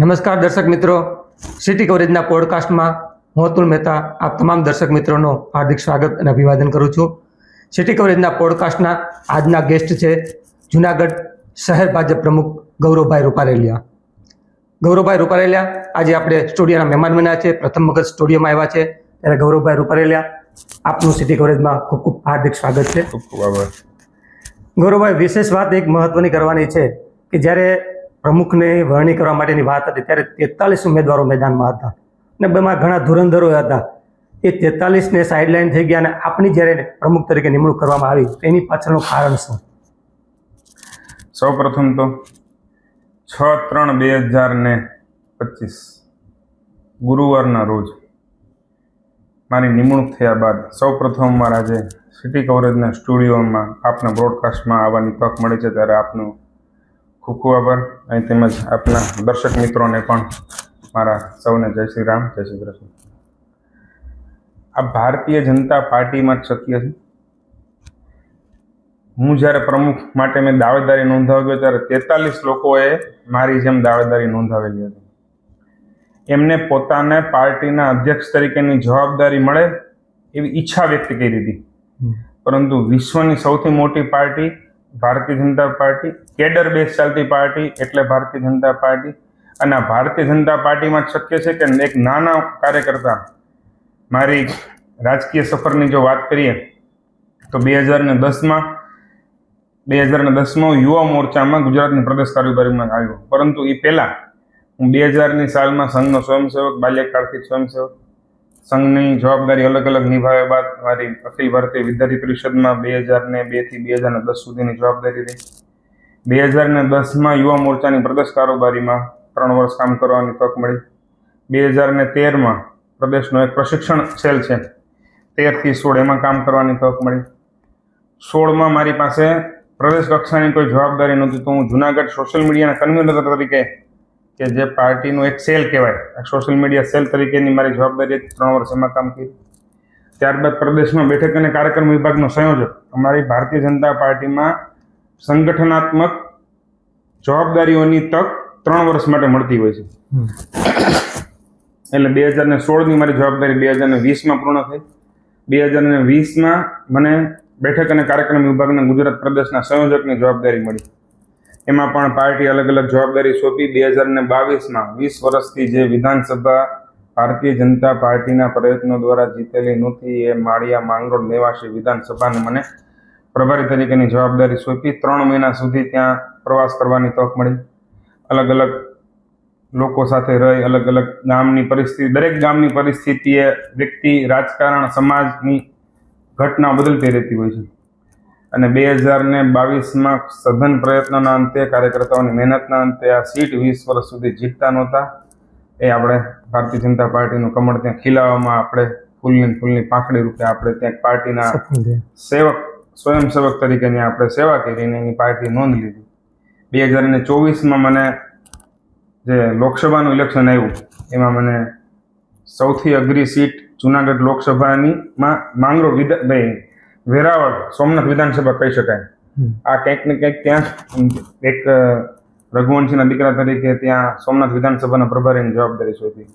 નમસ્કાર દર્શક મિત્રો. સિટી કવરેજના પોડકાસ્ટમાં હું અતુલ મહેતા આપ તમામ દર્શક મિત્રોનો હાર્દિક સ્વાગત અને અભિવાદન કરું છું. સિટી કવરેજના પોડકાસ્ટના આજના ગેસ્ટ છે જુનાગઢ શહેર ભાજપ પ્રમુખ ગૌરવભાઈ રૂપારેલિયા. ગૌરવભાઈ રૂપારેલિયા આજે આપણે સ્ટુડિયોના મહેમાન બન્યા છે. પ્રથમ વખત સ્ટુડિયોમાં આવ્યા છે. ત્યારે ગૌરવભાઈ રૂપારેલિયા આપનું સિટી કવરેજમાં ખૂબ ખૂબ હાર્દિક સ્વાગત છે. ખૂબ ખૂબ આભાર. ગૌરવભાઈ વિશેષ વાત એક મહત્વની કરવાની છે કે જ્યારે પ્રમુખને વરણી કરવા માટેની વાત હતી ત્યારે તેતાલીસ ઉમેદવારો મેદાનમાં હતા. અને બેમાં ઘણા ધુરંધરો હતા. એ તેતાલીસને સાઇડલાઇન થઈ ગયા અને આપની જ્યારે પ્રમુખ તરીકે નિમણૂક કરવામાં આવી, તેની પાછળનું કારણ શું? સૌ પ્રથમ તો છ ત્રણ બે હજાર ને પચીસ, ગુરુવારના રોજ મારી નિમણૂક થયા બાદ સૌ પ્રથમ મારા જે સિટી કવરેજના સ્ટુડિયોમાં આપના બ્રોડકાસ્ટમાં આવવાની તક મળી છે ત્યારે આપનું ખૂબ ખૂબ આભાર અને તેમજ આપના દર્શક મિત્રોને પણ મારા સૌને જય શ્રી રામ જય શ્રી કૃષ્ણ. આ ભારતીય જનતા પાર્ટીમાં જ શક્ય છે. હું જ્યારે પ્રમુખ માટે મેં દાવેદારી નોંધાવ્યો ત્યારે તેતાલીસ લોકોએ મારી જેમ દાવેદારી નોંધાવેલી હતી. એમને પોતાને પાર્ટીના અધ્યક્ષ તરીકેની જવાબદારી મળે એવી ઈચ્છા વ્યક્ત કરી હતી. પરંતુ વિશ્વની સૌથી મોટી party Bharatiya Janata Party, cadre base ચાલતી પાર્ટી એટલે ભારતીય જનતા પાર્ટી. અને આ ભારતીય જનતા પાર્ટીમાં શક્ય છે કે એક નાના કાર્યકર્તા મારી રાજકીય સફરની જો વાત કરીએ, તો બે હજાર ને દસમાં, બે હજાર ને દસમાં યુવા મોરચામાં ગુજરાતની પ્રદેશ કાર્યકારીમાં આવ્યો. પરંતુ એ પહેલાં હું બે હજારની સાલમાં સંઘનો સ્વયંસેવક, બાલ્યકાળથી સ્વયંસેવક સંઘની જવાબદારી અલગ અલગ નિભાવ્યા બાદ મારી અખિલ ભારતીય વિદ્યાર્થી પરિષદમાં બે હજાર ને બેથી બે હજાર દસ સુધીની જવાબદારી રહી. બે હજાર ને દસમાં યુવા મોરચાની પ્રદેશ કારોબારીમાં ત્રણ વર્ષ કામ કરવાની તક મળી. બે હજાર ને તેરમાં પ્રદેશનો એક પ્રશિક્ષણ સેલ છે. તેરથી સોળ એમાં કામ કરવાની તક મળી. સોળમાં મારી પાસે પ્રદેશ કક્ષાની કોઈ જવાબદારી નહોતી, તો હું જુનાગઢ સોશિયલ મીડિયાના કન્વીનર તરીકે કે જે પાર્ટીનું એક સેલ કહેવાય સોશિયલ મીડિયા સેલ તરીકેની મારી જવાબદારી ત્રણ વર્ષ એમાં કામ કર્યું. ત્યારબાદ પ્રદેશમાં બેઠક અને કાર્યક્રમ વિભાગનો સંયોજક. અમારી ભારતીય જનતા પાર્ટીમાં સંગઠનાત્મક જવાબદારીઓની તક ત્રણ વર્ષ માટે મળતી હોય છે. એટલે બે હજાર ને સોળની મારી જવાબદારી બે હજાર ને વીસમાં પૂર્ણ થઈ. બે હજાર ને વીસમાં મને બેઠક અને કાર્યક્રમ વિભાગના ગુજરાત પ્રદેશના સંયોજકની જવાબદારી મળી. એમાં પણ પાર્ટી અલગ અલગ જવાબદારી સોંપી બે હજાર ને બાવીસમાં વીસ વર્ષથી જે વિધાનસભા ભારતીય જનતા પાર્ટીના પ્રયત્નો દ્વારા જીતેલી નહોતી એ માળિયા માંગરોળ નિવાસી વિધાનસભાને મને પ્રભારી તરીકેની જવાબદારી સોંપી. ત્રણ મહિના સુધી ત્યાં પ્રવાસ કરવાની તક મળી. અલગ અલગ લોકો સાથે રહી, અલગ અલગ ગામની પરિસ્થિતિ, દરેક ગામની પરિસ્થિતિએ વ્યક્તિ, રાજકારણ, સમાજની ઘટના બદલતી રહેતી હોય છે. અને બે હજાર ને બાવીસમાં સઘન પ્રયત્નોના અંતે કાર્યકર્તાઓની મહેનતના અંતે આ સીટ વીસ વર્ષ સુધી જીતતા નહોતા. એ આપણે ભારતીય જનતા પાર્ટીનું કમળ ત્યાં ખીલાવામાં આપણે ફૂલની ફૂલની પાંખડી રૂપે આપણે ત્યાં પાર્ટીના સેવક સ્વયંસેવક તરીકે આપણે સેવા કરીને એની પાર્ટી નોંધ લીધી. બે હજાર ને ચોવીસમાં મને જે લોકસભાનું ઇલેક્શન આવ્યું એમાં મને સૌથી અઘરી સીટ જુનાગઢ લોકસભાની માં માંગરો વિધા ભાઈ વેરાવળ સોમનાથ વિધાનસભા કહી શકાય. આ કંઈક ને કંઈક ત્યાં એક રઘુવંશીના દીકરા તરીકે ત્યાં સોમનાથ વિધાનસભાના પ્રભારીની જવાબદારી સોંપી.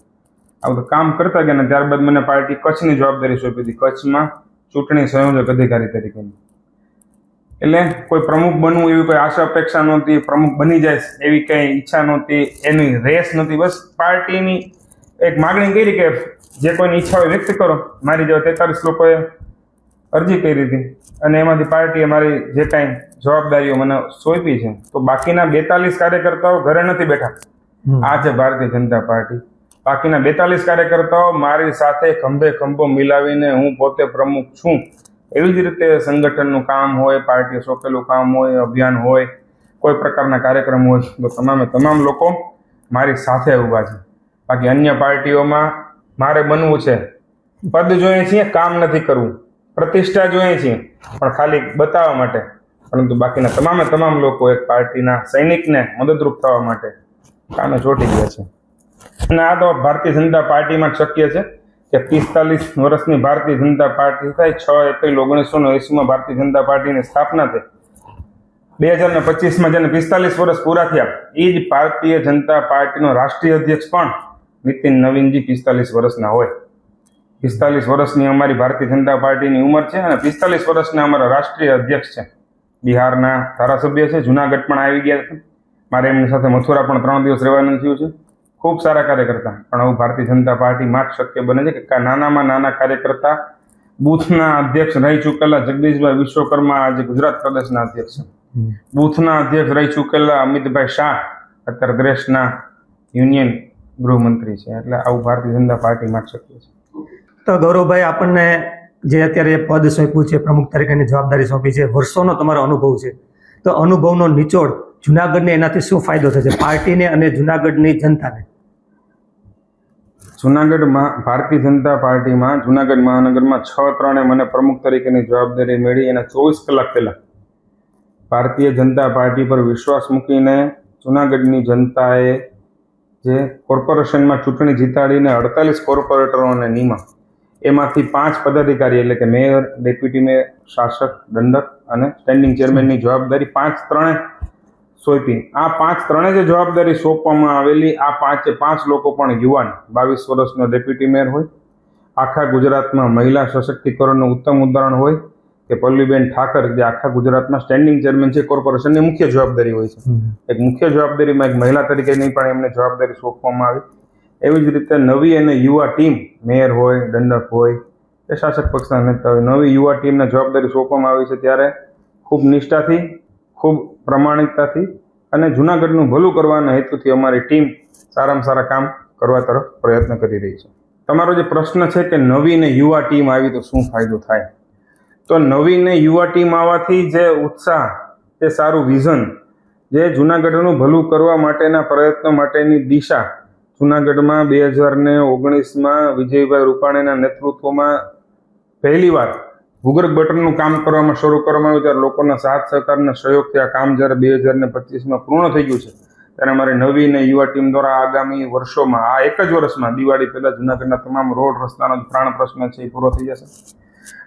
આ બધું કામ કરતા ગયા ને ત્યારબાદ મને પાર્ટી કચ્છની જવાબદારી સોંપી હતી. કચ્છમાં ચૂંટણી સંયોજક અધિકારી તરીકેની. એટલે કોઈ પ્રમુખ બનવું એવી કોઈ આશા અપેક્ષા નહોતી પ્રમુખ બની જાય એવી કંઈ ઈચ્છા નહોતી એની રેસ નહોતી. બસ પાર્ટીની એક માગણી કરી કે જે કોઈની ઈચ્છા હોય વ્યક્ત કરો. મારી જેવા તેતાલીસ લોકોએ અરજી કરી હતી. અને એમાંથી પાર્ટીએ મારી જે કાંઈ જવાબદારીઓ મને સોંપી છે તો બાકીના બેતાલીસ કાર્યકર્તાઓ ઘરે નથી બેઠા. આ છે ભારતીય જનતા પાર્ટી. બાકીના બેતાલીસ કાર્યકર્તાઓ મારી સાથે ખંભે ખંભો મિલાવીને હું પોતે પ્રમુખ છું. એવી જ રીતે સંગઠનનું કામ હોય પાર્ટીએ સોંપેલું કામ હોય અભિયાન હોય કોઈ પ્રકારના કાર્યક્રમ હોય તો તમામે તમામ લોકો મારી સાથે ઊભા છે. બાકી અન્ય પાર્ટીઓમાં મારે બનવું છે. પદ જોઈએ છીએ કામ નથી કરવું. પ્રતિષ્ઠા જોઈએ છીએ પણ ખાલી બતાવવા માટે. પરંતુ બાકીના તમામે તમામ લોકો એક પાર્ટીના સૈનિકને મદદરૂપ થવા માટે કામે ચોંટી ગયા છે. અને આ તો ભારતીય જનતા પાર્ટીમાં શક્ય છે કે પિસ્તાલીસ વર્ષની ભારતીય જનતા પાર્ટી થાય, છ એપ્રિલ ઓગણીસો એંસીમાં ભારતીય જનતા પાર્ટીની સ્થાપના થઈ. બે હજાર ને પચીસમાં જેને પિસ્તાલીસ વર્ષ પૂરા થયા એ જ ભારતીય જનતા પાર્ટીનો રાષ્ટ્રીય અધ્યક્ષ પણ નીતિન નવીનજી પિસ્તાલીસ વર્ષના હોય. પિસ્તાલીસ વર્ષની અમારી ભારતીય જનતા પાર્ટીની ઉંમર છે અને પિસ્તાલીસ વર્ષના અમારા રાષ્ટ્રીય અધ્યક્ષ છે. બિહારના ધારાસભ્ય છે જુનાગઢ પણ આવી ગયા છે. મારે એમની સાથે મથુરા પણ ત્રણ દિવસ રહેવાનું થયું છે. ખૂબ સારા કાર્યકર્તા પણ આવું ભારતીય જનતા પાર્ટીમાં જ શક્ય બને છે કે નાનામાં નાના કાર્યકર્તા બૂથના અધ્યક્ષ રહી ચૂકેલા જગદીશભાઈ વિશ્વકર્મા આજે ગુજરાત પ્રદેશના અધ્યક્ષ છે. બૂથના અધ્યક્ષ રહી ચૂકેલા અમિતભાઈ શાહ અત્યારે દેશના યુનિયન ગૃહમંત્રી છે. એટલે આવું ભારતીય જનતા પાર્ટીમાં જ શક્ય છે. તો ગૌરવભાઈ, આપણને જે અત્યારે પદ સોંપ્યું છે, પ્રમુખ તરીકેની જવાબદારી સોંપી છે, વર્ષોનો તમારો અનુભવ છે. તો અનુભવનો નિચોડ જુનાગઢને એનાથી શું ફાયદો થશે? પાર્ટીને અને જુનાગઢની જનતાને? જુનાગઢમાં, ભારતીય જનતા પાર્ટીમાં, જુનાગઢ મહાનગરમાં છ ત્રણે મને પ્રમુખ તરીકેની જવાબદારી મળી એના ચોવીસ કલાક પહેલા ભારતીય જનતા પાર્ટી પર વિશ્વાસ મૂકીને જુનાગઢની જનતાએ જે કોર્પોરેશનમાં ચૂંટણી જીતાડીને અડતાલીસ કોર્પોરેટરોને નિમા એમાંથી પાંચ પદાધિકારી એટલે કે મેયર ડેપ્યુટી મેયર શાસક દંડક અને સ્ટેન્ડિંગ ચેરમેનની જવાબદારી પાંચ ત્રણે સોંપી. આ પાંચ ત્રણે જે જવાબદારી સોંપવામાં આવેલી આ પાંચે પાંચ લોકો પણ યુવાન બાવીસ વર્ષનો ડેપ્યુટી મેયર હોય આખા ગુજરાતમાં મહિલા સશક્તિકરણનું ઉત્તમ ઉદાહરણ હોય કે પલ્લીબેન ઠાકર જે આખા ગુજરાતમાં સ્ટેન્ડિંગ ચેરમેન છે કોર્પોરેશનની મુખ્ય જવાબદારી હોય છે. એક મુખ્ય જવાબદારીમાં એક મહિલા તરીકે નહીં પણ એમને જવાબદારી સોંપવામાં આવી. એવી જ રીતે નવી અને યુવા ટીમ, મેયર હોય, દંડક હોય કે શાસક પક્ષના નેતા હોય, નવી યુવા ટીમને જવાબદારી સોંપવામાં આવી છે ત્યારે ખૂબ નિષ્ઠાથી, ખૂબ પ્રમાણિકતાથી અને જુનાગઢનું ભલું કરવાના હેતુથી અમારી ટીમ સારામાં સારા કામ કરવા તરફ પ્રયત્ન કરી રહી છે. તમારો જે પ્રશ્ન છે કે નવી ને યુવા ટીમ આવી તો શું ફાયદો થાય? તો નવી ને યુવા ટીમ આવવાથી જે ઉત્સાહ જે સારું વિઝન, જે જુનાગઢનું ભલું કરવા માટેના પ્રયત્નો માટેની દિશા જુનાગઢમાં બે હજાર ને ઓગણીસમાં વિજયભાઈ રૂપાણીના નેતૃત્વમાં પહેલીવાર ભૂગર્ભ ગટરનું કામ કરવામાં શરૂ કરવામાં આવ્યું ત્યારે લોકોના સાથ સહકારના સહયોગથી આ કામ જ્યારે બે હજાર ને પચીસમાં પૂર્ણ થઈ ગયું છે, ત્યારે અમારી નવી અને યુવા ટીમ દ્વારા આગામી વર્ષોમાં, આ એક જ વર્ષમાં દિવાળી પહેલા જુનાગઢના તમામ રોડ રસ્તાનો પ્રાણ પ્રશ્ન છે એ પૂરો થઈ જશે.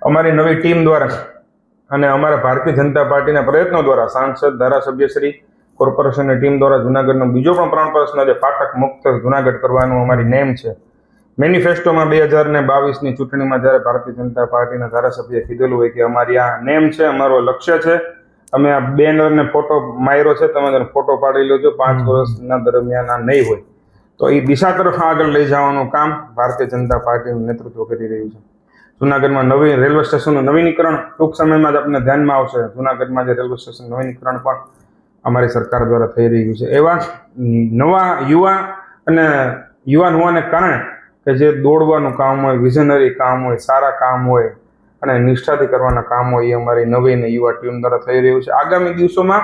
અમારી નવી ટીમ દ્વારા અને અમારા ભારતીય જનતા પાર્ટીના પ્રયત્નો દ્વારા સાંસદ ધારાસભ્યશ્રી કોર્પોરેશનની ટીમ દ્વારા જુનાગઢનો બીજો પણ પ્રાણ પ્રશ્ન જે ફાટક મુક્ત જુનાગઢ કરવાનું અમારી નેમ છે. મેનિફેસ્ટોમાં બે હજાર ને બાવીસની ચૂંટણીમાં જ્યારે ભારતીય જનતા પાર્ટીના ધારાસભ્યએ કીધેલું હોય કે અમારી આ નેમ છે અમારો લક્ષ્ય છે અમે આ બેનરને ફોટો માર્યો છે તમે તેનો ફોટો પાડી લેજો પાંચ વર્ષના દરમિયાન આ નહીં હોય. તો એ દિશા તરફ આગળ લઈ જવાનું કામ ભારતીય જનતા પાર્ટીનું નેતૃત્વ કરી રહ્યું છે. જુનાગઢમાં નવી રેલવે સ્ટેશનનું નવીનીકરણ ટૂંક સમયમાં જ આપણને ધ્યાનમાં આવશે. જુનાગઢમાં જે રેલવે સ્ટેશન નવીનીકરણ પણ અમારી સરકાર દ્વારા થઈ રહ્યું છે. એવા નવા યુવા અને યુવાન હોવાને કારણે કે જે દોડવાનું કામ હોય વિઝનરી કામ હોય, સારા કામ હોય અને નિષ્ઠાથી કરવાના કામ હોય એ અમારી નવી અને યુવા ટીમ દ્વારા થઈ રહ્યું છે. આગામી દિવસોમાં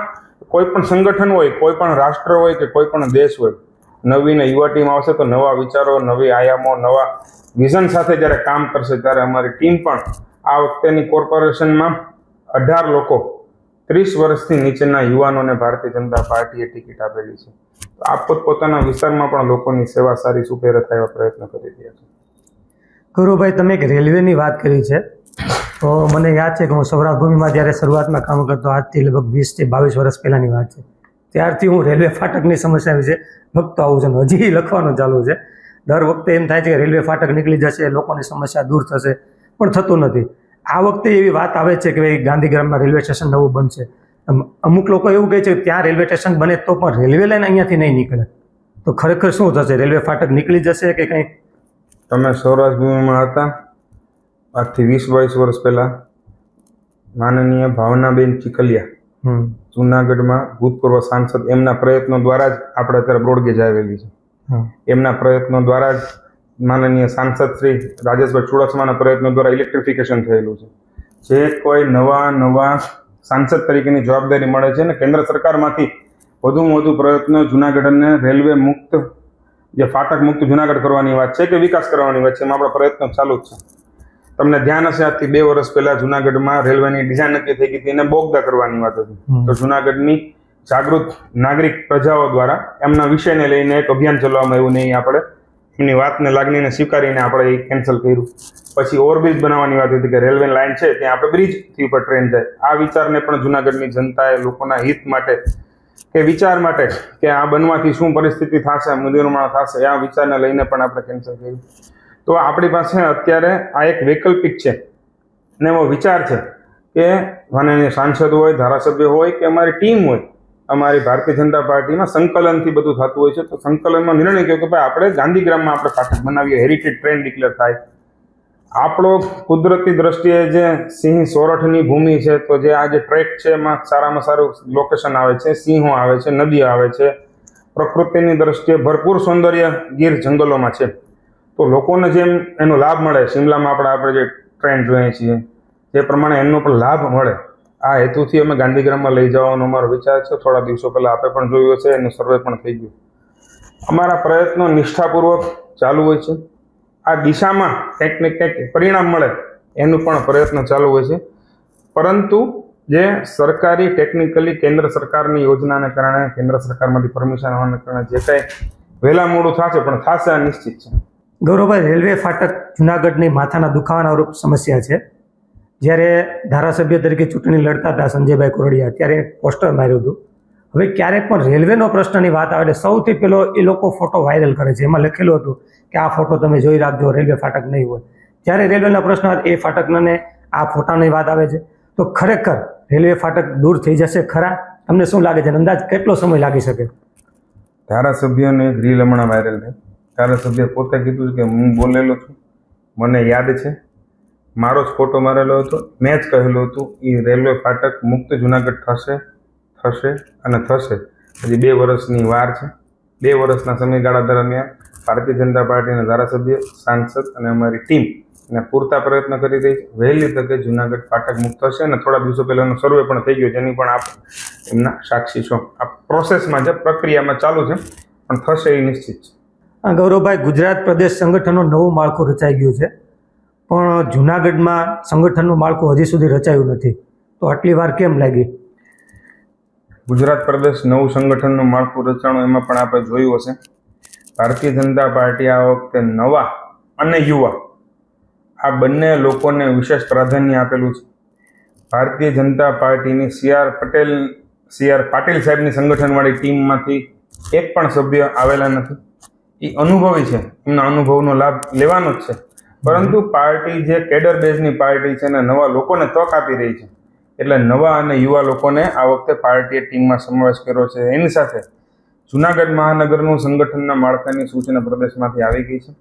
કોઈ પણ સંગઠન હોય, કોઈ પણ રાષ્ટ્ર હોય કે કોઈ પણ દેશ હોય, નવી ને યુવા ટીમ આવશે તો નવા વિચારો, નવી આયામો, નવા વિઝન સાથે જ્યારે કામ કરશે ત્યારે અમારી ટીમ પણ આ વખતેની કોર્પોરેશનમાં અઢાર લોકો ત્રીસ વર્ષથી નીચેના યુવાનોને ભારતીય જનતા પાર્ટીએ ટિકિટ આપેલી છે. તો આપ પોતપોતાના વિસ્તારમાં પણ લોકોની સેવા સારી, સુપેરે થાય એવા પ્રયત્ન કરી રહ્યા છે. ગૌરવભાઈ તમે એક રેલવેની વાત કરી છે. તો મને યાદ છે કે હું સૌરાષ્ટ્ર જ્યારે શરૂઆતમાં કામ કરતો, આજથી લગભગ વીસથી બાવીસ વર્ષ પહેલાંની વાત છે. ત્યારથી હું રેલવે ફાટકની સમસ્યા વિશે લખતો આવું છું હજી લખવાનું ચાલુ છે. દર વખતે એમ થાય છે કે રેલવે ફાટક નીકળી જશે, લોકોની સમસ્યા દૂર થશે, પણ થતું નથી. આ વખતે એવી વાત આવે છે કે ભાઈ ગાંધીગ્રામમાં રેલવે સ્ટેશન નવું બનશે. અમુક લોકો એવું કહે છે કે ત્યાં રેલવે સ્ટેશન બને તો પણ રેલવે લાઈન અહીંયાથી નહીં નીકળે. તો ખરેખર શું થશે? રેલવે ફાટક નીકળી જશે કે કંઈ? તમે સૌરાષ્ટ્ર ભૂમિમાં હતા આજથી વીસ બાવીસ વર્ષ પહેલાં. માનનીય ભાવનાબેન ચીકલિયા હમ. જુનાગઢમાં ભૂતપૂર્વ સાંસદ. એમના પ્રયત્નો દ્વારા જ આપણે અત્યારે બ્રોડગેજ આવેલી છે. એમના પ્રયત્નો દ્વારા જ માનનીય સાંસદ શ્રી રાજેશભાઈ ચુડાસમાના પ્રયત્નો દ્વારા ઇલેક્ટ્રિફિકેશન થયેલું છે. જે કોઈ નવા નવા સાંસદ તરીકેની જવાબદારી મળે છે ને કેન્દ્ર સરકારમાંથી વધુમાં વધુ પ્રયત્નો જૂનાગઢને રેલવે મુક્ત જે ફાટક મુક્ત જુનાગઢ કરવાની વાત છે કે વિકાસ કરવાની વાત છે એમાં આપણા પ્રયત્નો ચાલુ જ છે. તમને ધ્યાન હશે આજથી બે વર્ષ પહેલા જુનાગઢમાં રેલવેની ડિઝાઇન નક્કી થઈ ગઈ હતી એને બોગદા કરવાની વાત હતી. તો જુનાગઢની જાગૃત નાગરિક પ્રજાઓ દ્વારા એમના વિષયને લઈને એક અભિયાન ચલાવવામાં આવ્યું નહીં આપણે એમની વાતને લાગણીને સ્વીકારીને આપણે એ કેન્સલ કર્યું. પછી ઓવરબ્રિજ બનાવવાની વાત હતી કે રેલવે લાઇન છે, ત્યાં આપણે બ્રિજથી ઉપર ટ્રેન જાય. આ વિચારને પણ જુનાગઢની જનતાએ લોકોના હિત માટે કે વિચાર માટે કે આ બનવાથી શું પરિસ્થિતિ થશે નિર્માણ થશે, આ વિચારને લઈને પણ આપણે કેન્સલ કર્યું. તો આપણી પાસે અત્યારે આ એક વૈકલ્પિક છે ને એવો વિચાર છે કે માનનીય સાંસદ હોય, ધારાસભ્ય હોય કે અમારી ટીમ હોય અમારી ભારતીય જનતા પાર્ટીમાં સંકલનથી બધું થતું હોય છે. તો સંકલનમાં નિર્ણય કર્યો કે ભાઈ આપણે ગાંધીગ્રામમાં આપણે ફાટક બનાવીએ હેરિટેજ ટ્રેન ડિક્લેર થાય. આપણો કુદરતી દ્રષ્ટિએ જે સિંહ સોરઠની ભૂમિ છે, તો જે આ જે ટ્રેક છે, એમાં સારામાં સારું લોકેશન આવે છે, સિંહો આવે છે, નદીઓ આવે છે. પ્રકૃતિની દ્રષ્ટિએ ભરપૂર સૌંદર્ય ગીર જંગલોમાં છે. તો લોકોને જેમ એનો લાભ મળે, શિમલામાં આપણે આપણે જે ટ્રેન જોઈએ છીએ જે પ્રમાણે એમનો પણ લાભ મળે. આ હેતુથી અમે ગાંધીગ્રામમાં લઈ જવાનો અમારો વિચાર છે. થોડા દિવસો પહેલાં આપણે પણ જોયું છે એનું સર્વે પણ થઈ ગયું. અમારા પ્રયત્નો નિષ્ઠાપૂર્વક ચાલુ હોય છે. આ દિશામાં કંઈક ને કંઈક પરિણામ મળે એનું પણ પ્રયત્ન ચાલુ હોય છે. પરંતુ જે સરકારી ટેકનિકલી કેન્દ્ર સરકારની યોજનાને કારણે, કેન્દ્ર સરકારમાંથી પરમિશન આવવાને કારણે જે કાંઈ વહેલા મોડું થશે, પણ થશે આ નિશ્ચિત છે. ગૌરવભાઈ, રેલવે ફાટક જુનાગઢની માથાના દુખાવાના રૂપ સમસ્યા છે. જ્યારે ધારાસભ્ય તરીકે ચૂંટણી લડતા હતા સંજયભાઈ કોરડિયા, ત્યારે પોસ્ટર માર્યું હતું. હવે ક્યારેક પણ રેલવેનો પ્રશ્નની વાત આવે એટલે સૌથી પહેલો એ લોકો ફોટો વાયરલ કરે છે. એમાં લખેલું હતું કે આ ફોટો તમે જોઈ રાખજો, રેલવે ફાટક નહીં હોય. જ્યારે રેલવેના પ્રશ્ન એ ફાટકને આ ફોટાની વાત આવે છે. તો ખરેખર રેલવે ફાટક દૂર થઈ જશે ખરા? તમને શું લાગે છે? અંદાજ કેટલો સમય લાગી શકે? ધારાસભ્યને રીલ હમણાં વાયરલ થઈ. ધારાસભ્ય પોતે કીધું કે હું બોલેલો છું. મને યાદ છે. મારો જ ફોટો મારેલો હતો. મેં જ કહેલું હતું એ રેલવે ફાટક મુક્ત જુનાગઢ થશે થશે અને થશે. હજી બે વર્ષની વાર છે. બે વર્ષના સમયગાળા દરમિયાન ભારતીય જનતા પાર્ટીના ધારાસભ્ય, સાંસદ અને અમારી ટીમ એને પૂરતા પ્રયત્ન કરી રહી છે. વહેલી તકે જુનાગઢ ફાટક મુક્ત થશે અને થોડા દિવસો પહેલાંનો સર્વે પણ થઈ ગયો, જેની પણ આપ એમના સાક્ષી છો. આ પ્રોસેસમાં છે પ્રક્રિયામાં ચાલુ છે, પણ થશે એ નિશ્ચિત છે. ગૌરવભાઈ, ગુજરાત પ્રદેશ સંગઠનનું નવું માળખું રચાઈ ગયું છે. પણ જુનાગઢમાં સંગઠનનું માળખું હજી સુધી રચાયું નથી. તો આટલી વાર કેમ લાગી? ગુજરાત પ્રદેશ નવું સંગઠનનું માળખું રચાણું એમાં પણ આપણે જોયું હશે. ભારતીય જનતા પાર્ટી આ વખતે નવા અને યુવા. આ બંને લોકોને વિશેષ પ્રાધાન્ય આપેલું છે. ભારતીય જનતા પાર્ટીની C R Patel, C R Patil સાહેબની સંગઠનવાળી ટીમમાંથી એક પણ સભ્ય આવેલા નથી. એ અનુભવી છે. એમના અનુભવનો લાભ લેવાનો જ છે. પરંતુ પાર્ટી જે કેડર બેઝની પાર્ટી છે અને નવા લોકોને તક આપી રહી છે, એટલે નવા અને યુવા લોકોને આ વખતે પાર્ટીએ ટીમમાં સમાવેશ કર્યો છે. એની સાથે જુનાગઢ મહાનગરનું સંગઠનના માળખાની સૂચના પ્રદેશમાંથી આવી ગઈ છે.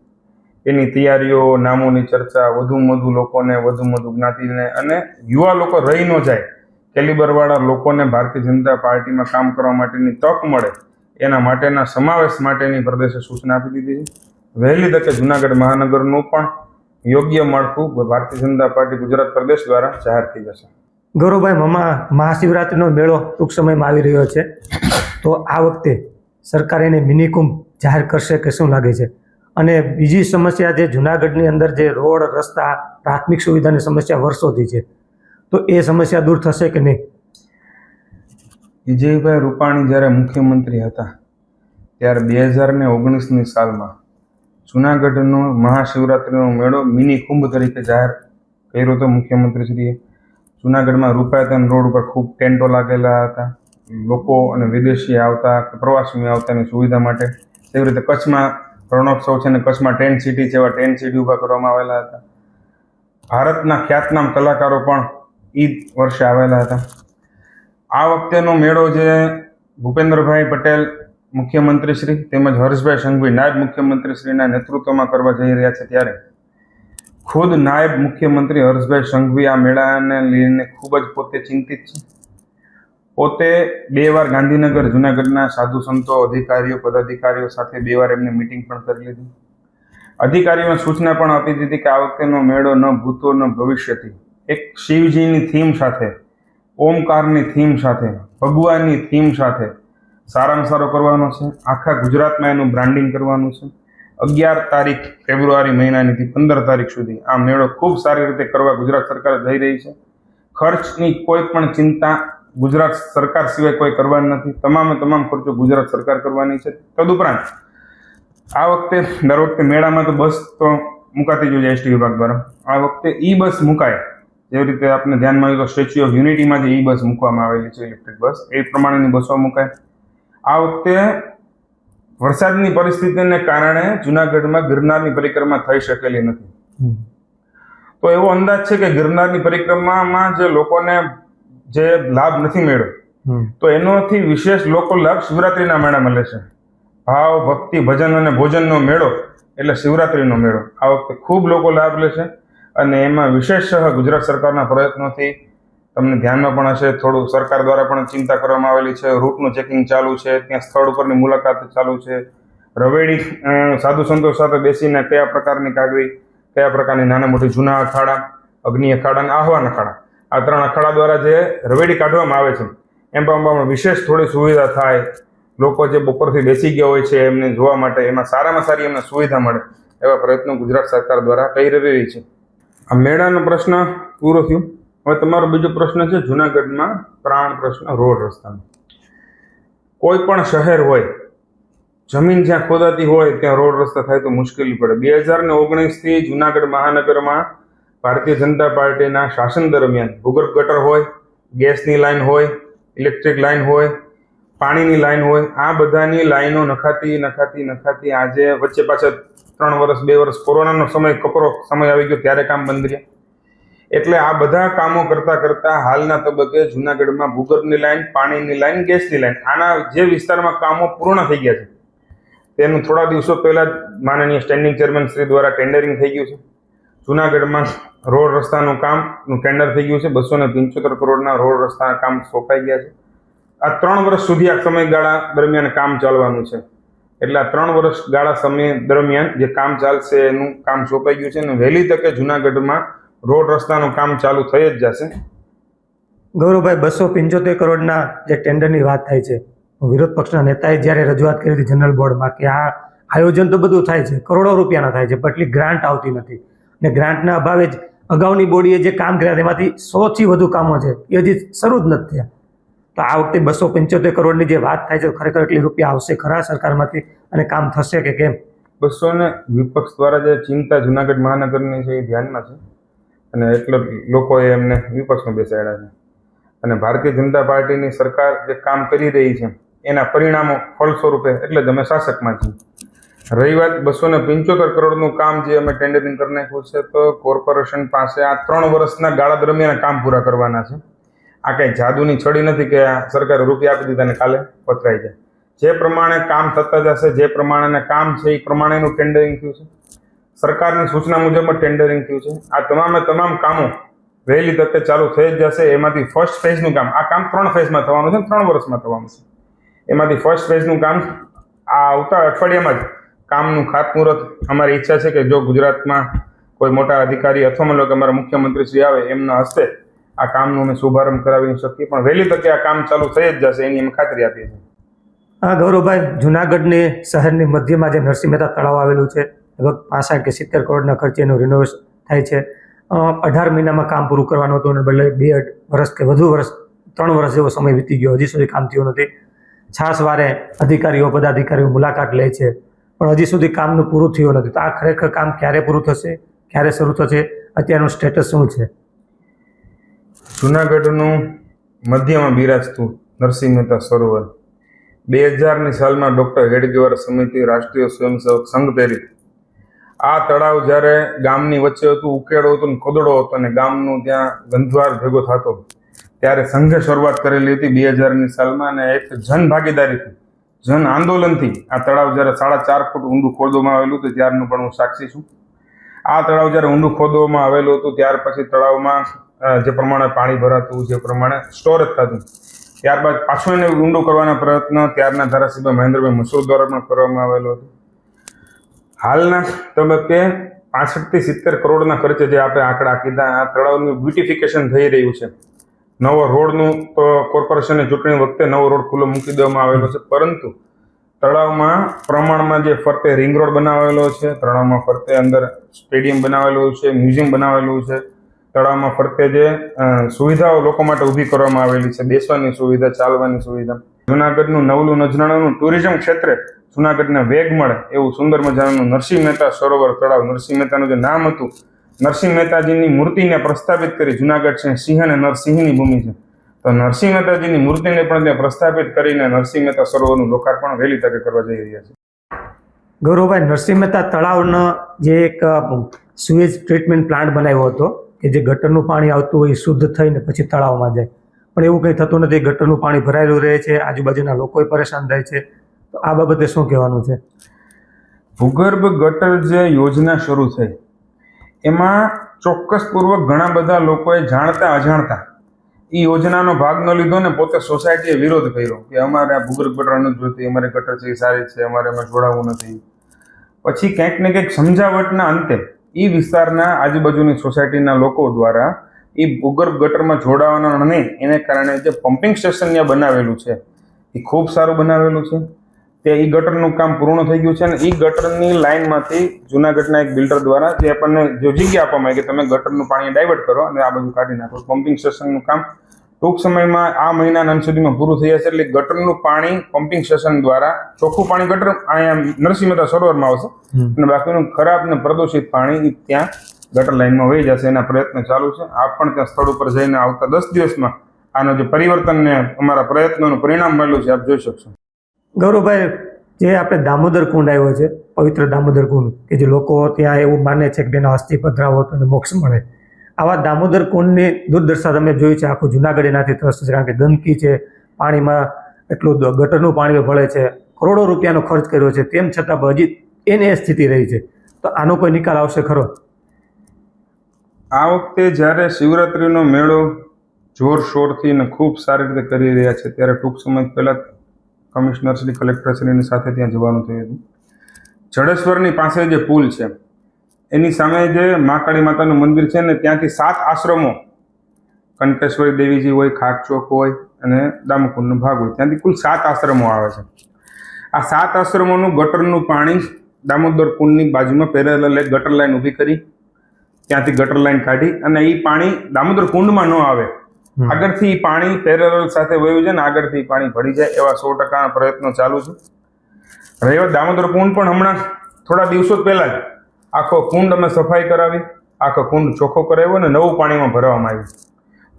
એની તૈયારીઓ, નામોની ચર્ચા વધુમાં વધુ લોકોને વધુમાં વધુ જ્ઞાતિને અને યુવા લોકો રહી ન જાય, કેલિબરવાળા લોકોને ભારતીય જનતા પાર્ટીમાં કામ કરવા માટેની તક મળે, એના માટેના સમાવેશ માટેની પ્રદેશે સૂચના આપી દીધી છે. વહેલી તકે જુનાગઢ મહાનગરનું પણ યોગ્ય માળખું ભારતીય જનતા પાર્ટી ગુજરાત પ્રદેશ દ્વારા જાહેર થઈ જશે. ગૌરવભાઈ મમા મહાશિવરાત્રિનો મેળો ટૂંક સમયમાં આવી રહ્યો છે. તો આ વખતે સરકાર એને મિની કુંભ જાહેર કરશે કે શું લાગે છે? અને બીજી સમસ્યા જે જુનાગઢની અંદર જે રોડ રસ્તા પ્રાથમિક સુવિધાની સમસ્યા વર્ષોથી છે. તો એ સમસ્યા દૂર થશે કે નહીં? વિજયભાઈ રૂપાણી જ્યારે મુખ્યમંત્રી હતા ત્યારે બે હજાર ને ઓગણીસની સાલમાં જુનાગઢનો મહાશિવરાત્રિનો મેળો મિની કુંભ તરીકે જાહેર કર્યો હતો મુખ્યમંત્રીશ્રીએ. જુનાગઢમાં રૂપાયતન રોડ ઉપર ખૂબ ટેન્ટો લાગેલા હતા. લોકો અને વિદેશી આવતા, પ્રવાસીઓ આવતાની સુવિધા માટે તેવી રીતે કચ્છમાં રણોત્સવ છે અને કચ્છમાં ટેન્ટ સિટી એવા ટેન્ટ સિટી ઊભા કરવામાં આવેલા હતા. ભારતના ખ્યાતનામ કલાકારો પણ ઈદ વર્ષે આવેલા હતા. આ વખતેનો મેળો જે ભૂપેન્દ્રભાઈ પટેલ મુખ્યમંત્રી શ્રી તેમજ હર્ષભાઈ સંઘવી નાયબ મુખ્યમંત્રી શ્રીના નેતૃત્વમાં કરવા જઈ રહ્યા છે ત્યારે ખુદ નાયબ મુખ્યમંત્રી હર્ષભાઈ સંઘવી આ મેળાને લઈને ખૂબ જ પોતે ચિંતિત છે. પોતે બે વાર ગાંધીનગર, જુનાગઢના સાધુ સંતો, અધિકારીઓ, પદાધિકારીઓ સાથે બે વાર એમને મિટિંગ પણ કરી લીધી. અધિકારીઓને સૂચના પણ આપી દીધી કે આ વખતેનો મેળો ન ભૂતો, ન ભવિષ્યથી. એક શિવજીની થીમ સાથે, ઓમકારની થીમ સાથે, ભગવાનની થીમ સાથે સારામાં સારો કરવાનો છે. આખા ગુજરાતમાં એનું બ્રાન્ડિંગ કરવાનું છે. અગિયાર તારીખ ફેબ્રુઆરી મહિનાની પંદર તારીખ સુધી આ મેળો ખૂબ સારી રીતે કરવા ગુજરાત સરકાર જઈ રહી છે. ખર્ચની કોઈ પણ ચિંતા ગુજરાત સરકાર સિવાય કોઈ કરવાની નથી. તમામે તમામ ખર્ચો ગુજરાત સરકાર કરવાની છે. તદુપરાંત, આ વખતે દર વખતે મેળામાં તો બસ તો મુકાતી જ હોય એસટી વિભાગ દ્વારા. આ વખતે ઈ બસ મુકાય. જેવી રીતે આપને ધ્યાનમાં આવ્યું તો સ્ટેચ્યુ ઓફ યુનિટીમાં જે ઈ બસ મૂકવામાં આવેલી છે, ઇલેક્ટ્રિક બસ. એ પ્રમાણેની બસો મુકાય. આ વખતે વરસાદની પરિસ્થિતિને કારણે જુનાગઢમાં ગિરનારની પરિક્રમા થઈ શકેલી નથી. તો એવો અંદાજ છે કે ગિરનારની પરિક્રમામાં જે લોકોને જે લાભ નથી મળ્યો તો એનોથી વિશેષ લોકો લાભ શિવરાત્રીના મેળામાં છે. ભાવ ભક્તિ ભજન અને ભોજનનો મેળો એટલે શિવરાત્રીનો મેળો. આ વખતે ખૂબ લોકો લાભ લે છે અને એમાં વિશેષ ગુજરાત સરકારના પ્રયત્નોથી તમને ધ્યાનમાં પણ હશે થોડું સરકાર દ્વારા પણ ચિંતા કરવામાં આવેલી છે, રૂટનું ચેકિંગ ચાલુ છે, ત્યાં સ્થળ ઉપરની મુલાકાત ચાલુ છે. રવેડી સાધુ સંતો સાથે બેસીને કયા પ્રકારની કાઢવી કયા પ્રકારની નાના મોટી જૂના અખાડા, અગ્નિ અખાડા અને આહવાન અખાડા, આ ત્રણ અખાડા દ્વારા જે રવેડી કાઢવામાં આવે છે, એમ પણ વિશેષ થોડી સુવિધા થાય. લોકો જે બપોરથી બેસી ગયા હોય છે એમને જોવા માટે એમાં સારામાં સારી એમને સુવિધા મળે, એવા પ્રયત્નો ગુજરાત સરકાર દ્વારા કરી રહી છે. આ મેળાનો પ્રશ્ન પૂરો થયો. હવે તમારો બીજો પ્રશ્ન છે, જુનાગઢમાં પ્રાણ પ્રશ્ન, રોડ રસ્તાનો. કોઈ પણ શહેર હોય, જમીન જ્યાં ખોદાતી હોય, ત્યાં રોડ રસ્તા થાય તો મુશ્કેલી પડે. બે હજાર ને ઓગણીસથી જુનાગઢ મહાનગરમાં ભારતીય જનતા પાર્ટીના શાસન દરમિયાન ભૂગર્ભ ગટર હોય, ગેસની લાઈન હોય, ઇલેક્ટ્રિક લાઈન હોય, પાણીની લાઈન હોય, આ બધાની લાઈનો નખાતી નખાતી નખાતી આજે વચ્ચે પાછા ત્રણ વર્ષ, બે વર્ષ કોરોનાનો સમય, કપરો સમય આવી ગયો, ત્યારે કામ બંધ રહ્યા. એટલે આ બધા કામો કરતા કરતા હાલના તબક્કે જુનાગઢમાં ભૂગર્ભની લાઈન, પાણીની લાઈન, ગેસની લાઈન, આના જે વિસ્તારમાં કામો પૂર્ણ થઈ ગયા છે, તેનું થોડા દિવસો પહેલાં જ માનનીય સ્ટેન્ડિંગ ચેરમેન શ્રી દ્વારા ટેન્ડરિંગ થઈ ગયું છે. જુનાગઢમાં રોડ રસ્તાનું કામનું ટેન્ડર થઈ ગયું છે. બસો ને પંચોતેર કરોડના રોડ રસ્તાના કામ સોંપાઈ ગયા છે. આ ત્રણ વર્ષ સુધી આ સમયગાળા દરમિયાન કામ ચાલવાનું છે. એટલે આ ત્રણ વર્ષ ગાળા સમય દરમિયાન જે કામ ચાલશે એનું કામ સોંપાઈ ગયું છે અને વહેલી તકે જુનાગઢમાં રોડ રસ્તાનું કામ ચાલુ થઈ જ જશે. ગૌરવભાઈ બસો પંચોતેર કરોડના જે ટેન્ડરની વાત થાય છે વિરોધ પક્ષના નેતાએ જ્યારે રજૂઆત કરી હતી જનરલ બોર્ડમાં કે આ આયોજન તો બધું થાય છે કરોડો રૂપિયાના થાય છે પણ એટલી ગ્રાન્ટ આવતી નથી. ને ગ્રાન્ટના અભાવે જ અગાઉની બોડીએ જે કામ કર્યા તેમાંથી સોથી વધુ કામો છે એ હજી શરૂ જ નથી થયા. તો આ વખતે બસો પંચોતેર કરોડની જે વાત થાય છે ખરેખર એટલી રૂપિયા આવશે ખરા સરકારમાંથી અને કામ થશે કે કેમ? બસો ને વિપક્ષ દ્વારા જે ચિંતા જુનાગઢ મહાનગરની છે એ ધ્યાનમાં છે. અને એટલે લોકોએ એમને વિપક્ષમાં બેસાડ્યા છે. અને ભારતીય જનતા પાર્ટીની સરકાર જે કામ કરી રહી છે, એના પરિણામો ફળ સ્વરૂપે એટલે જ અમે શાસકમાં છીએ. રહી વાત બસો ને પંચોતેર કરોડનું કામ જે અમે ટેન્ડરિંગ કરી નાખ્યું છે, તો કોર્પોરેશન પાસે આ ત્રણ વર્ષના ગાળા દરમિયાન કામ પૂરા કરવાના છે. આ કંઈ જાદુની છડી નથી કે આ સરકારે રૂપિયા આપી દીધા ને કાલે પથરાઈ જાય. જે પ્રમાણે કામ થતા જશે, જે પ્રમાણેના કામ છે, એ પ્રમાણેનું ટેન્ડરિંગ થયું છે. સરકારની સૂચના મુજબ જ ટેન્ડરિંગ થયું છે. આ તમામે તમામ કામો વહેલી તકે ચાલુ થઈ જ જશે. એમાંથી ફર્સ્ટ ફેઝનું કામ, આ કામ ત્રણ ફેઝમાં થવાનું છે ત્રણ વર્ષમાં થવાનું છે. એમાંથી ફર્સ્ટ ફેઝનું કામ આ આવતા અઠવાડિયામાં જ કામનું ખાતમુહૂર્ત. અમારી ઈચ્છા છે કે જો ગુજરાતમાં કોઈ મોટા અધિકારી અથવા માનો કે અમારા મુખ્યમંત્રી શ્રી આવે એમના હસ્તે આ કામનું અમે શુભારંભ કરાવી શકીએ. પણ વહેલી તકે આ કામ ચાલુ થઈ જ જશે એની અમે ખાતરી આપીએ છીએ. હા ગૌરવભાઈ, જુનાગઢની શહેરની મધ્યમાં જે નરસિંહ મહેતા તળાવ આવેલું છે લગભગ પાસઠ કે સિત્તેર કરોડના ખર્ચે એનું રિનોવેશન થાય છે. અઢાર મહિનામાં કામ પૂરું કરવાનું હતું અને બદલે બે વર્ષ કે વધુ વર્ષ, ત્રણ વર્ષ જેવો સમય વીતી ગયો. હજી સુધી કામ થયું નથી. છાસવારે અધિકારીઓ, પદાધિકારીઓ મુલાકાત લે છે. પણ હજી સુધી કામનું પૂરું થયું નથી. તો આ ખરેખર કામ ક્યારે પૂરું થશે? ક્યારે શરૂ થશે? અત્યારનું સ્ટેટસ શું છે? જુનાગઢનું મધ્યમાં બિરાજતું નરસિંહ મહેતા સરોવર. બે હજારની સાલમાં ડૉક્ટર હેડગેવાર સમિતિ રાષ્ટ્રીય સ્વયંસેવક સંઘ પ્રેરિત આ તળાવ જ્યારે ગામની વચ્ચે હતું ઉકેડો હતો ને ખોદડો હતો અને ગામનું ત્યાં ગંધવાર ભેગો થતો ત્યારે સંઘે શરૂઆત કરેલી હતી બે હજારની સાલમાં અને એક જન ભાગીદારીથી જન આંદોલનથી આ તળાવ જ્યારે સાડા ચાર ફૂટ ઊંડું ખોદવામાં આવેલું હતું, ત્યારનું પણ હું સાક્ષી છું. આ તળાવ જ્યારે ઊંડું ખોદવામાં આવેલું હતું, ત્યાર પછી તળાવમાં જે પ્રમાણે પાણી ભરાતું, જે પ્રમાણે સ્ટોરેજ થતું. ત્યારબાદ પાછું એને ઊંડું કરવાના પ્રયત્ન, ત્યારના ધારાસભ્ય મહેન્દ્રભાઈ મસૂર દ્વારા પણ કરવામાં આવેલો હતો. હાલના તબક્કે પાસઠથી સિત્તેર કરોડના ખર્ચે જે આપણે આંકડા કીધા, આ તળાવનું બ્યુટિફિકેશન થઈ રહ્યું છે. નવો રોડનું તો કોર્પોરેશનની ચૂંટણી વખતે નવો રોડ ખુલ્લો મૂકી દેવામાં આવેલો છે. પરંતુ તળાવમાં પ્રમાણમાં જે ફરતે રિંગ રોડ બનાવેલો છે, તળાવમાં ફરતે અંદર સ્ટેડિયમ બનાવેલું છે મ્યુઝિયમ બનાવેલું છે. તળાવમાં ફરતે જે સુવિધાઓ લોકો માટે ઊભી કરવામાં આવેલી છે. બેસવાની સુવિધા, ચાલવાની સુવિધા. જુનાગઢનું નવલું નજરાણાનું ટુરિઝમ ક્ષેત્રે જુનાગઢને વેગ મળે એવું સુંદર મજાનું નરસિંહ મહેતા સરોવર તળાવ. નરસિંહ મહેતાનું જે નામ હતું, નરસિંહ મહેતાજીની મૂર્તિને પ્રસ્થાપિત કરી જુનાગઢ છે. સિંહ અને નરસિંહની ભૂમિ છે. તો નરસિંહ મહેતાજીની મૂર્તિને પણ ત્યાં પ્રસ્થાપિત કરીને નરસિંહ મહેતા સરોવરનું લોકાર્પણ વહેલી તકે કરવા જઈ રહ્યા છે. ગૌરવભાઈ, નરસિંહ મહેતા તળાવનો જે એક સુએજ ટ્રીટમેન્ટ પ્લાન્ટ બનાવ્યો હતો, કે જે ગટરનું પાણી આવતું હોય એ શુદ્ધ થઈને પછી તળાવમાં જાય. પણ એવું કંઈ થતું નથી, ગટરનું પાણી ભરાયેલું રહે છે, આજુબાજુના લોકોએ પરેશાન થાય છે. તો આ બાબતે શું કહેવાનું છે? ભૂગર્ભ ગટર જે યોજના શરૂ થઈ, એમાં ચોક્કસપૂર્વક ઘણા બધા લોકોએ જાણતા, અજાણતા એ યોજનાનો ભાગ ન લીધો ને પોતે સોસાયટીએ વિરોધ કર્યો કે અમારે આ ભૂગર્ભ ગટર નથી જોઈતી, અમારે ગટર છે એ સારી છે, અમારે એમાં જોડાવવું નથી. પછી ક્યાંક ને ક્યાંક સમજાવટના અંતે એ વિસ્તારના આજુબાજુની સોસાયટીના લોકો દ્વારા એ ભૂગર્ભ ગટરમાં જોડાવાના નહીં એને કારણે જે પમ્પિંગ સ્ટેશન ત્યાં બનાવેલું છે એ ખૂબ સારું બનાવેલું છે. તે ઈ ગટરનું કામ પૂર્ણ થઈ ગયું છે અને એ ગટરની લાઇનમાંથી જુનાગઢના એક બિલ્ડર દ્વારા જે આપણને જો જગ્યા આપવામાં આવી કે તમે ગટરનું પાણી ડાયવર્ટ કરો અને આ બધું કાઢી નાખો. પમ્પિંગ સ્ટેશનનું કામ ટૂંક સમયમાં આ મહિનાના અંત સુધીમાં પૂરું થઈ જશે એટલે ગટરનું પાણી પમ્પિંગ સ્ટેશન દ્વારા ચોખ્ખું પાણી ગટર અહીંયા નરસિંહ મહેતા સરોવરમાં આવશે અને બાકીનું ખરાબ ને પ્રદૂષિત પાણી ત્યાં ગટર લાઇનમાં વહી જશે. એના પ્રયત્ન ચાલુ છે. આપ પણ ત્યાં સ્થળ ઉપર જઈને આવતા દસ દિવસમાં આનો જે પરિવર્તનને અમારા પ્રયત્નોનું પરિણામ મળ્યું છે આપ જોઈ શકશો. ગૌરવભાઈ, જે આપણે દામોદર કુંડ આવ્યો છે, પવિત્ર દામોદર કુંડ, કે જે લોકો ત્યાં એવું માને છે કે તેના અસ્થિ પધરાવો તો મોક્ષ મળે. આવા દામોદર કુંડની દુર્દશા તમે જોયું છે, આખું જુનાગઢ એનાથી ત્રસ્ત છે, કારણ કે ગંદકી છે, પાણીમાં એટલું ગટરનું પાણી ભળે છે, કરોડો રૂપિયાનો ખર્ચ કર્યો છે, તેમ છતાં હજી એને એ સ્થિતિ રહી છે. તો આનો કોઈ નિકાલ આવશે ખરો? આ વખતે જ્યારે શિવરાત્રિનો મેળો જોરશોરથી અને ખૂબ સારી રીતે કરી રહ્યા છે, ત્યારે ટૂંક સમય પહેલાં કમિશનર શ્રી કલેક્ટર સાથે ત્યાં જવાનું થયું હતું. જડેશ્વરની પાસે જે પુલ છે, એની સામે જે મહાકાળી માતાનું મંદિર છે ને, ત્યાંથી સાત આશ્રમો કંકેશ્વરી દેવીજી હોય ખાકચોક હોય અને દામકુંડનો ભાગ હોય. ત્યાંથી કુલ સાત આશ્રમો આવે છે. આ સાત આશ્રમોનું ગટરનું પાણી દામોદર કુંડની બાજુમાં પેરેલલ એક ગટર લાઇન ઊભી કરી, ત્યાંથી ગટર લાઈન કાઢી અને એ પાણી દામોદર કુંડમાં ન આવે. આગળથી પાણી પેરેલલ સાથે વહ્યું છે ને આગળથી પાણી ભળી જાય એવા સો ટકા પ્રયત્નો ચાલુ છે. રહી દામોદર કુંડ પણ હમણાં થોડા દિવસો પહેલા જ આખો કુંડ અમે સફાઈ કરાવી, આખો કુંડ ચોખ્ખો કરાવ્યો અને નવું પાણીમાં ભરવામાં આવ્યું.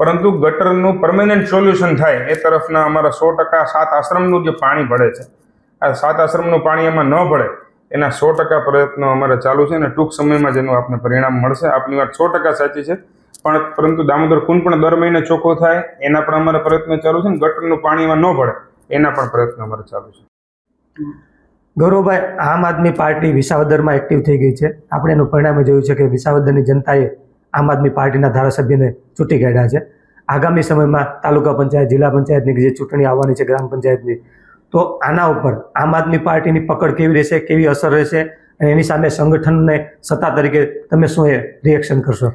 પરંતુ ગટરનું પરમેનન્ટ સોલ્યુશન થાય એ તરફના અમારા સો ટકા સાત આશ્રમનું જે પાણી ભળે છે, આ સાત આશ્રમનું પાણી એમાં ન ભળે એના સો ટકા પ્રયત્નો અમારે ચાલુ છે અને ટૂંક સમયમાં જેનું આપને પરિણામ મળશે. આપની વાત સો ટકા સાચી છે. પણ પરંતુ દામોદર કુંડ પણ દર મહિને ચોખ્ખો થાય. એના પણ અમારા પ્રયત્ન ચાલુ છે ને ગટરનું પાણી એમાં ન ભળે. એના પણ પ્રયત્ન અમારે ચાલુ છે. ગૌરવભાઈ, આમ આદમી પાર્ટી વિસાવદરમાં એક્ટિવ થઈ ગઈ છે. આપણે એનું પરિણામે જોયું છે કે વિસાવદરની જનતાએ આમ આદમી પાર્ટીના ધારાસભ્યને ચૂંટી કાઢ્યા છે. આગામી સમયમાં તાલુકા પંચાયત, જિલ્લા પંચાયતની જે ચૂંટણી આવવાની છે ગ્રામ પંચાયતની, તો આના ઉપર આમ આદમી પાર્ટીની પકડ કેવી રહેશે, કેવી અસર રહેશે? અને એની સામે સંગઠનને સત્તા તરીકે તમે શું એ રિએક્શન કરશો?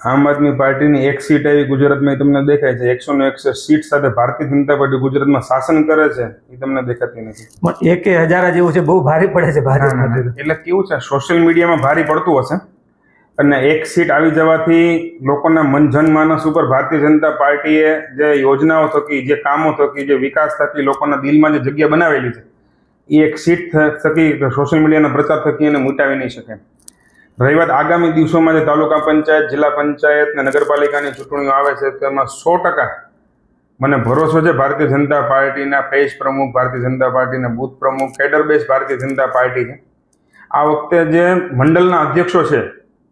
આમ આદમી પાર્ટીની એક સીટ એવી ગુજરાતમાં એ તમને દેખાય છે. એકસો ને એકસો સીટ સાથે ભારતીય જનતા પાર્ટી ગુજરાતમાં શાસન કરે છે એ તમને દેખાતી નથી. પણ એક હજારા જેવું છે બહુ ભારે પડે છે ભાજપ એટલે કેવું છે સોશિયલ મીડિયામાં ભારી પડતું હશે. અને એક સીટ આવી જવાથી લોકોના મન જનમાનસ ઉપર ભારતીય જનતા પાર્ટીએ જે યોજનાઓ થકી જે કામો થકી જે વિકાસ થકી લોકોના દિલમાં જે જગ્યા બનાવેલી છે એ એક સીટ થકી સોશિયલ મીડિયાના પ્રચાર થકી એને મુટાવી નહીં શકે. રહી વાત આગામી દિવસોમાં જે તાલુકા પંચાયત, જિલ્લા પંચાયત અને નગરપાલિકાની ચૂંટણીઓ આવે છે, તેમાં સો ટકા મને ભરોસો છે ભારતીય જનતા પાર્ટીના પેજ પ્રમુખ, ભારતીય જનતા પાર્ટીના બૂથ પ્રમુખ, કેડર બેઝ ભારતીય જનતા પાર્ટી છે. આ વખતે જે મંડળના અધ્યક્ષો છે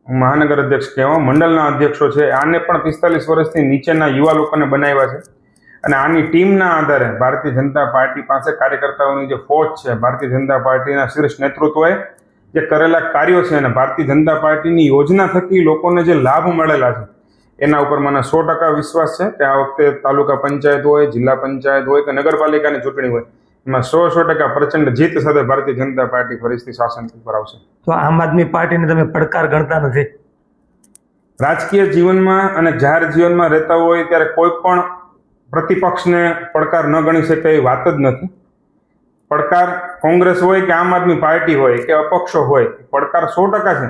મહાનગર અધ્યક્ષ કહેવા મંડળના અધ્યક્ષો છે, આને પણ પિસ્તાલીસ વર્ષથી નીચેના યુવા લોકોને બનાવ્યા છે. અને આની ટીમના આધારે ભારતીય જનતા પાર્ટી પાસે કાર્યકર્તાઓની જે ફોજ છે, ભારતીય જનતા પાર્ટીના શીર્ષ નેતૃત્વએ જે કરેલા કાર્યો છે અને ભારતીય જનતા પાર્ટીની યોજના થકી લોકોને જે લાભ મળેલા છે એના ઉપર મને સો ટકા વિશ્વાસ છે કે આ વખતે તાલુકા પંચાયત હોય જિલ્લા પંચાયત હોય કે નગરપાલિકાની ચૂંટણી હોય એમાં સો સો ટકા પ્રચંડ જીત સાથે ભારતીય જનતા પાર્ટી ફરીથી શાસન ઉપર આવશે. તો આમ આદમી પાર્ટીને તમે પડકાર ગણતા નથી? રાજકીય જીવનમાં અને જાહેર જીવનમાં રહેતા હોય ત્યારે કોઈ પણ પ્રતિપક્ષને પડકાર ન ગણી શકે એ વાત જ નથી. પડકાર કોંગ્રેસ હોય કે આમ આદમી પાર્ટી હોય કે અપક્ષો હોય પડકાર સો ટકા છે.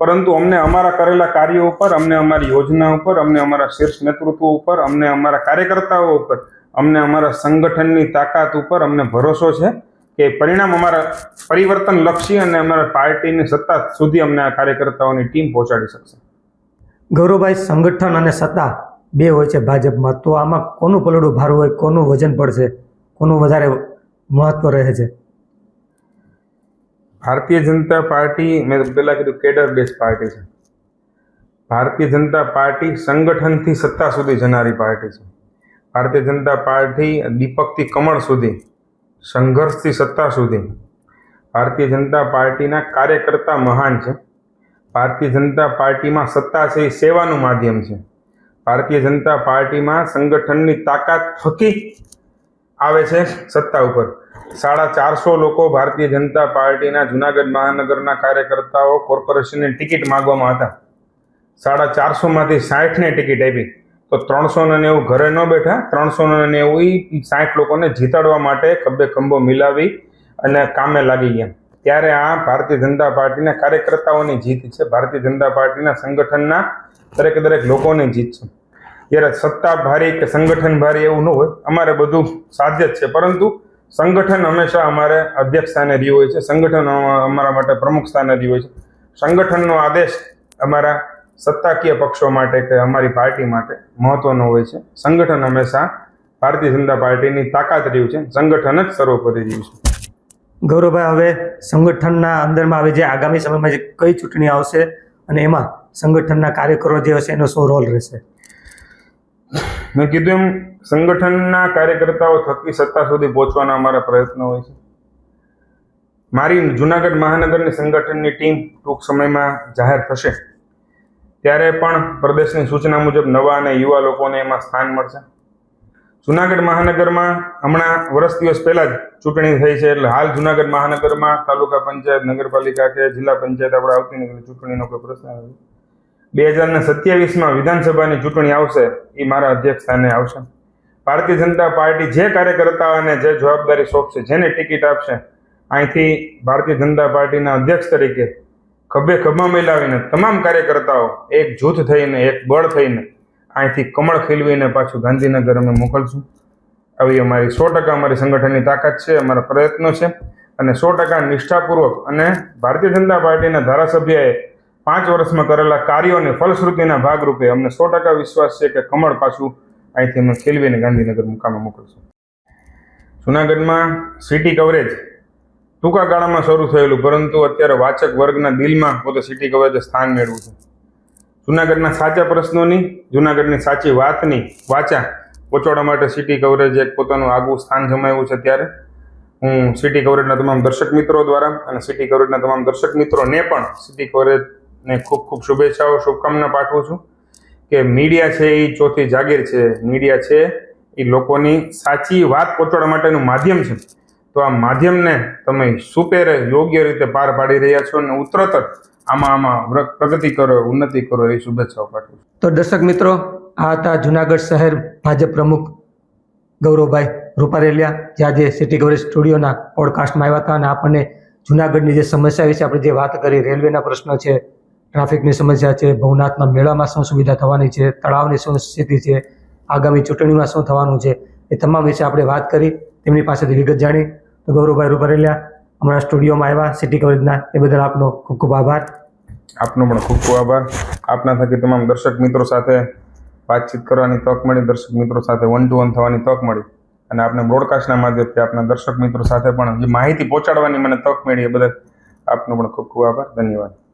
પરંતુ અમને અમારા કરેલા કાર્યો ઉપર, અમને અમારી યોજના ઉપર, અમને અમારા શીર્ષ નેતૃત્વ ઉપર, અમને અમારા કાર્યકર્તાઓ ઉપર, અમને અમારા સંગઠનની તાકાત ઉપર અમને ભરોસો છે કે પરિણામ અમારા પરિવર્તન લક્ષી અને અમારા પાર્ટીની સત્તા સુધી અમને આ કાર્યકર્તાઓની ટીમ પહોંચાડી શકશે. ગૌરવભાઈ, સંગઠન અને સત્તા બે હોય છે ભાજપમાં. તો આમાં કોનું પલડું ભારું હોય, કોનું વજન પડશે? કોનું વધારે મહત્વ રહે છે. ભારતીય જનતા પાર્ટી, મેં પહેલા કીધું કેડર બેઝ પાર્ટી છે. ભારતીય જનતા પાર્ટી સંગઠનથી સત્તા સુધી જનારી પાર્ટી છે. ભારતીય જનતા પાર્ટી દીપકથી કમળ સુધી, સંઘર્ષથી સત્તા સુધી, ભારતીય જનતા પાર્ટીના કાર્યકર્તા મહાન છે. ભારતીય જનતા પાર્ટીમાં સત્તા છે એ સેવાનું માધ્યમ છે. ભારતીય જનતા પાર્ટીમાં સંગઠનની તાકાત થકી આવે છે સત્તા ઉપર. સાડા ચારસો લોકો ભારતીય જનતા પાર્ટીના જુનાગઢ મહાનગરના કાર્યકર્તાઓ કોર્પોરેશનની ટિકિટ માગવામાં હતા. સાડા ચારસોમાંથી સાઠને ટિકિટ આપી. તો ત્રણસો ને નેવું ઘરે ન બેઠા ત્રણસો ને નેવું સાઠ લોકોને જીતાડવા માટે ખભે ખંભો મિલાવી અને કામે લાગી ગયા. ત્યારે આ ભારતીય જનતા પાર્ટીના કાર્યકર્તાઓની જીત છે. ભારતીય જનતા પાર્ટીના સંગઠનના દરેક દરેક લોકોની જીત છે. જ્યારે સત્તા ભારી કે સંગઠન ભારી એવું ન હોય, અમારે બધું સાધ્ય જ છે. પરંતુ સંગઠન હંમેશા અમારે અધ્યક્ષ સ્થાને રહ્યું હોય છે. સંગઠન અમારા માટે પ્રમુખ સ્થાને રહ્યું હોય છે. સંગઠનનો આદેશ અમારા સત્તાકીય પક્ષો માટે કે અમારી પાર્ટી માટે મહત્વનો હોય છે. સંગઠન હંમેશા ભારતીય જનતા પાર્ટીની તાકાત રહ્યું છે. સંગઠન જ સર્વોપરી રહ્યું છે. ગૌરવભાઈ, હવે સંગઠનના અંદરમાં હવે જે આગામી સમયમાં જે કઈ ચૂંટણી આવશે અને એમાં સંગઠનના કાર્યકરો જે હશે એનો શું રોલ રહેશે? મેં કીધું એમ, સંગઠનના કાર્યકર્તાઓ થકી સત્તા સુધી પહોંચવાના અમારા પ્રયત્નો હોય છે. મારી જુનાગઢ મહાનગરની સંગઠનની ટીમ ટૂંક સમયમાં જાહેર થશે. ત્યારે પણ પ્રદેશની સૂચના મુજબ નવા અને યુવા લોકોને એમાં સ્થાન મળશે. જુનાગઢ મહાનગરમાં હમણાં વર્ષ દિવસ પહેલાં જ ચૂંટણી થઈ છે એટલે હાલ જુનાગઢ મહાનગરમાં તાલુકા પંચાયત, નગરપાલિકા કે જિલ્લા પંચાયત આપણે આવતી નથી ચૂંટણીનો કોઈ પ્રશ્ન નથી. બે હજાર ને સત્યાવીસમાં વિધાનસભાની ચૂંટણી આવશે, એ મારા અધ્યક્ષ સ્થાને આવશે. ભારતીય જનતા પાર્ટી જે કાર્યકર્તાઓને જે જવાબદારી સોંપશે, જેને ટિકિટ આપશે, અહીંથી ભારતીય જનતા પાર્ટીના અધ્યક્ષ તરીકે ખભે ખભા મિલાવીને તમામ કાર્યકર્તાઓ એક જૂથ થઈને, એક બળ થઈને અહીંથી કમળ ખીલવીને પાછું ગાંધીનગર અમે મોકલશું. આવી અમારી સો ટકા અમારી સંગઠનની તાકાત છે, અમારા પ્રયત્નો છે અને સો ટકા નિષ્ઠાપૂર્વક અને ભારતીય જનતા પાર્ટીના ધારાસભ્યએ પાંચ વર્ષમાં કરેલા કાર્યોની ફલશ્રુતિના ભાગરૂપે અમને સો ટકા વિશ્વાસ છે કે કમળ પાછું અહીંથી અમે ખીલવીને ગાંધીનગર મુકામે મોકલશું. જુનાગઢમાં સિટી કવરેજ ટૂંકા ગાળામાં શરૂ થયેલું, પરંતુ અત્યારે વાચક વર્ગના દિલમાં પોતે સિટી કવરેજે સ્થાન મેળવ્યું છે. જુનાગઢના સાચા પ્રશ્નોની, જુનાગઢની સાચી વાતની વાચા પહોંચાડવા માટે સિટી કવરેજ એક પોતાનું આગવું સ્થાન જમાવ્યું છે ત્યારે હું સિટી કવરેજના તમામ દર્શક મિત્રો દ્વારા અને સિટી કવરેજના તમામ દર્શક મિત્રોને પણ સિટી કવરેજને ખૂબ ખૂબ શુભેચ્છાઓ, શુભકામના પાઠવું છું કે મીડિયા છે એ ચોથી જાગીર છે. મીડિયા છે એ લોકોની સાચી વાત પહોંચાડવા માટેનું માધ્યમ છે. તો આ માધ્યમને તમે સુપેરે યોગ્ય રીતે પાર પાડી રહ્યા છો અને ઉત્તરોત્તર આમાં આમાં પ્રગતિ કરો, ઉન્નતિ કરો એ શુભેચ્છાઓ પાઠવું તો દર્શક મિત્રો, આ હતા જુનાગઢ શહેર ભાજપ પ્રમુખ ગૌરવભાઈ રૂપારેલિયા, જે આજે સિટી કવરેજ સ્ટુડિયોના પોડકાસ્ટમાં આવ્યા હતા. અને આપણને જુનાગઢની જે સમસ્યા વિશે આપણે જે વાત કરી, રેલવેના પ્રશ્નો છે ટ્રાફિકની સમસ્યા છે, ભવનાથના મેળામાં શું સુવિધા થવાની છે, તળાવની શું સ્થિતિ છે, આગામી ચૂંટણીમાં શું થવાનું છે, એ તમામ વિશે આપણે વાત કરી, તેમની પાસેથી વિગત જાણી. તો ગૌરવભાઈ રૂપરેલિયા, અમારા સ્ટુડિયોમાં આવ્યા, સિટી કવરેજના, એ બદલ આપનો ખૂબ ખૂબ આભાર. આપનો પણ ખૂબ ખૂબ આભાર. આપના થકી તમામ દર્શક મિત્રો સાથે વાતચીત કરવાની તક મળી, દર્શક મિત્રો સાથે વન ટુ વન થવાની તક મળી. અને આપને બ્રોડકાસ્ટના માધ્યમથી આપના દર્શક મિત્રો સાથે પણ જે માહિતી પહોંચાડવાની મને તક મળી, એ બદલ આપનો પણ ખૂબ ખૂબ આભાર. ધન્યવાદ.